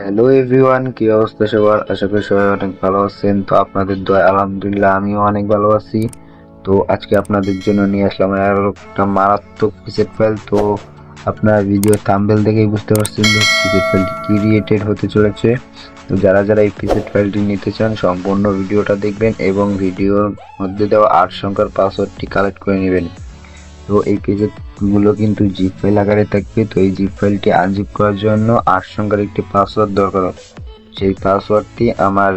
Hello everyone কি অবস্থা? সবার আশা করি সবাই অনেক ভালো আছেন। তো আপনাদের দয়া আলহামদুলিল্লাহ আমিও অনেক ভালো আছি। তো আজকে আপনাদের জন্য নিয়ে আসলাম আরও একটা মারাত্মক পিসেট ফাইল তো আপনার ভিডিও থাম্বেল দেখেই বুঝতে পারছেন যে পিসেট ফাইলটি ক্রিয়েটেড হতে চলেছে। তো যারা যারা এই পিসেট ফাইলটি নিতে চান, সম্পূর্ণ ভিডিওটা দেখবেন এবং ভিডিওর মধ্যে দেওয়া আট সংখ্যার পাসওয়ার্ডটি কালেক্ট করে নেবেন। তো এই পেজেরগুলো কিন্তু জিপ ফাইল আকারে থাকবে। তো এই জিপ ফাইলটি আনজিপ করার জন্য আট সংখ্যার একটি পাসওয়ার্ড দরকার। সেই পাসওয়ার্ডটি আমার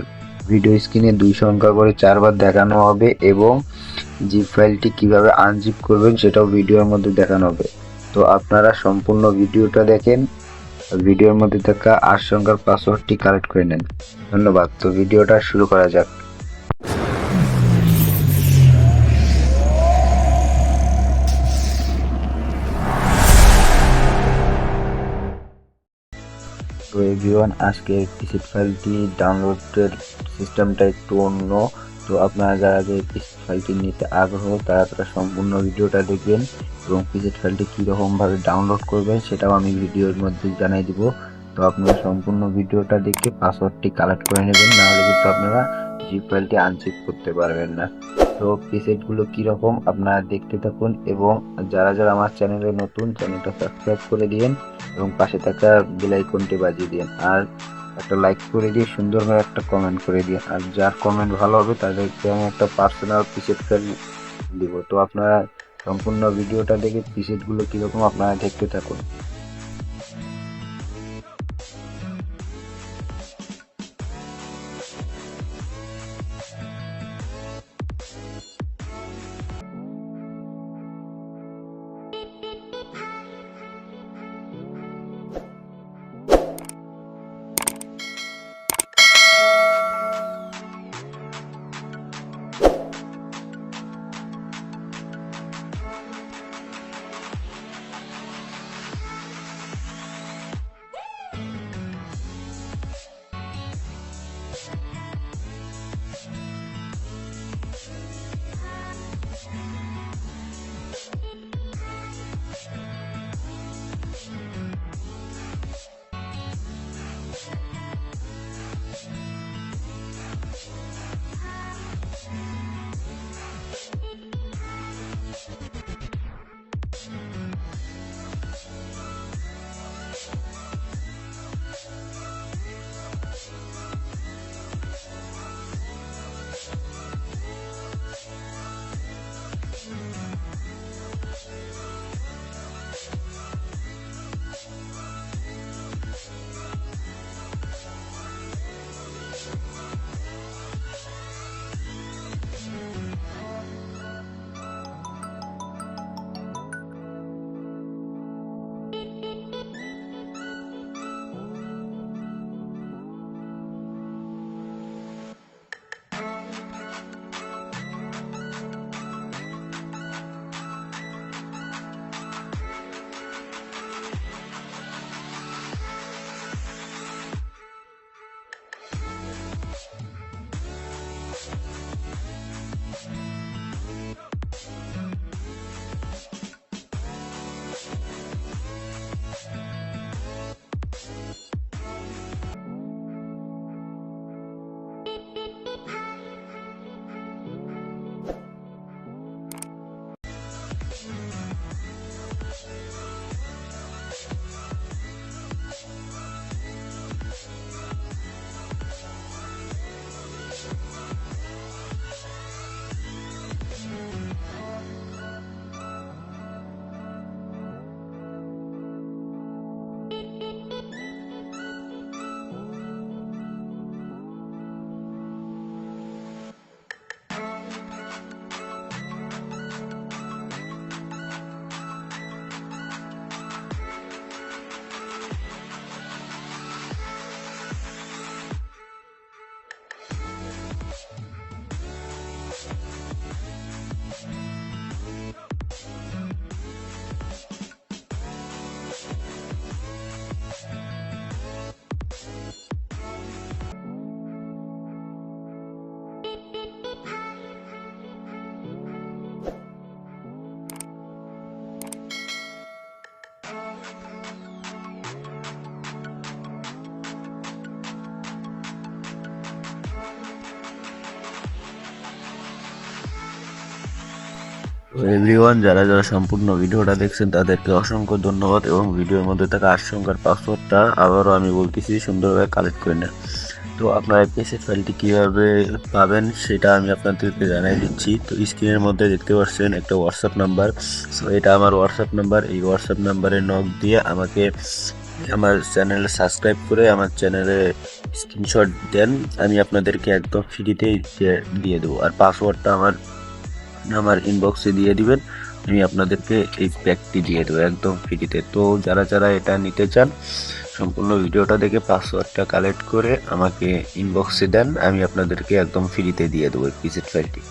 ভিডিও স্ক্রিনে দুই সংখ্যা করে চারবার দেখানো হবে এবং জিপ ফাইলটি কীভাবে আনজিপ করবেন সেটাও ভিডিওর মধ্যে দেখানো হবে। তো আপনারা সম্পূর্ণ ভিডিওটা দেখেন ভিডিওর মধ্যে থাকা আট সংখ্যার পাসওয়ার্ডটি কালেক্ট করে নেন। ধন্যবাদ। তো ভিডিওটা শুরু করা যাক। তো এভরিওয়ান, আজকে পিসিট ফাইলটি ডাউনলোডের সিস্টেমটা একটু অন্য। তো আপনারা যারা যে পিসিট ফাইলটি নিতে আগ্রহ, তারা তারা সম্পূর্ণ ভিডিওটা দেখবেন এবং পিসিট ফাইলটি কীরকমভাবে ডাউনলোড করবেন সেটাও আমি ভিডিওর মধ্যে জানাই দিব। তো আপনারা সম্পূর্ণ ভিডিওটা দেখে পাসওয়ার্ডটি কালেক্ট করে নেবেন নাহলে কিন্তু আপনারা জিপ ফাইলটি আনচেক করতে পারবেন না। তো প্রিসেটগুলো কীরকম আপনারা দেখতে থাকুন এবং যারা যারা আমার চ্যানেলে নতুন চ্যানেলটা সাবস্ক্রাইব করে দিন এবং পাশে থাকা বেল আইকনটি বাজিয়ে দিন আর একটা লাইক করে দিয়ে, সুন্দরভাবে একটা কমেন্ট করে দিন আর যার কমেন্ট ভালো হবে, তাদেরকে আমি একটা পার্সোনাল পিসেট ফেল দিব। তো আপনারা সম্পূর্ণ ভিডিওটা দেখে পিসেটগুলো কীরকম আপনারা দেখতে থাকুন। এভরিওয়ান যারা যারা সম্পূর্ণ ভিডিওটা দেখছেন, তাদেরকে অসংখ্য ধন্যবাদ এবং ভিডিওর মধ্যে থাকা আশঙ্কার পাসওয়ার্ডটা আবারও আমি বলতেছি, সুন্দরভাবে কালেক্ট করে নেন। তো আপনারা পিএসএ ফাইলটি কীভাবে পাবেন সেটা আমি আপনাদেরকে জানাই দিচ্ছি। তো স্ক্রিনের মধ্যে দেখতে পাচ্ছেন একটা হোয়াটসঅ্যাপ নাম্বার সো এটা আমার হোয়াটসঅ্যাপ নাম্বার এই হোয়াটসঅ্যাপ নাম্বারে নক দিয়ে আমাকে আমার চ্যানেলে সাবস্ক্রাইব করে আমার চ্যানেলে স্ক্রিনশট দেন। আমি আপনাদেরকে একদম ফ্রিতেই দিয়ে দেবো। আর পাসওয়ার্ডটা আমার আমার ইনবক্সে দিয়ে দিবেন। আমি আপনাদেরকে এই প্যাকটি দিয়ে দেবো, একদম ফ্রিতে তো যারা যারা এটা নিতে চান, সম্পূর্ণ ভিডিওটা দেখে পাসওয়ার্ডটা কালেক্ট করে আমাকে ইনবক্সে দেন, আমি আপনাদেরকে একদম ফ্রিতে দিয়ে দেবো এই পিসেট ফাইলটি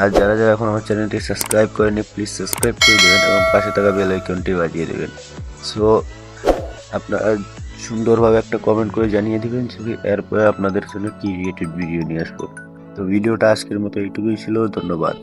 আর যারা যারা এখন আমার চ্যানেলটি সাবস্ক্রাইব করেনি প্লিজ সাবস্ক্রাইব করে দেবেন এবং পাশে থাকা বেল আইকনটি বাজিয়ে দেবেন। সো আপনারা সুন্দরভাবে একটা কমেন্ট করে জানিয়ে দেবেন যে এরপরে আপনাদের জন্য কি রিলেটেড ভিডিও নিয়ে আসব। তো ভিডিওটা আজকের মতো এইটুকুই ছিল, ধন্যবাদ।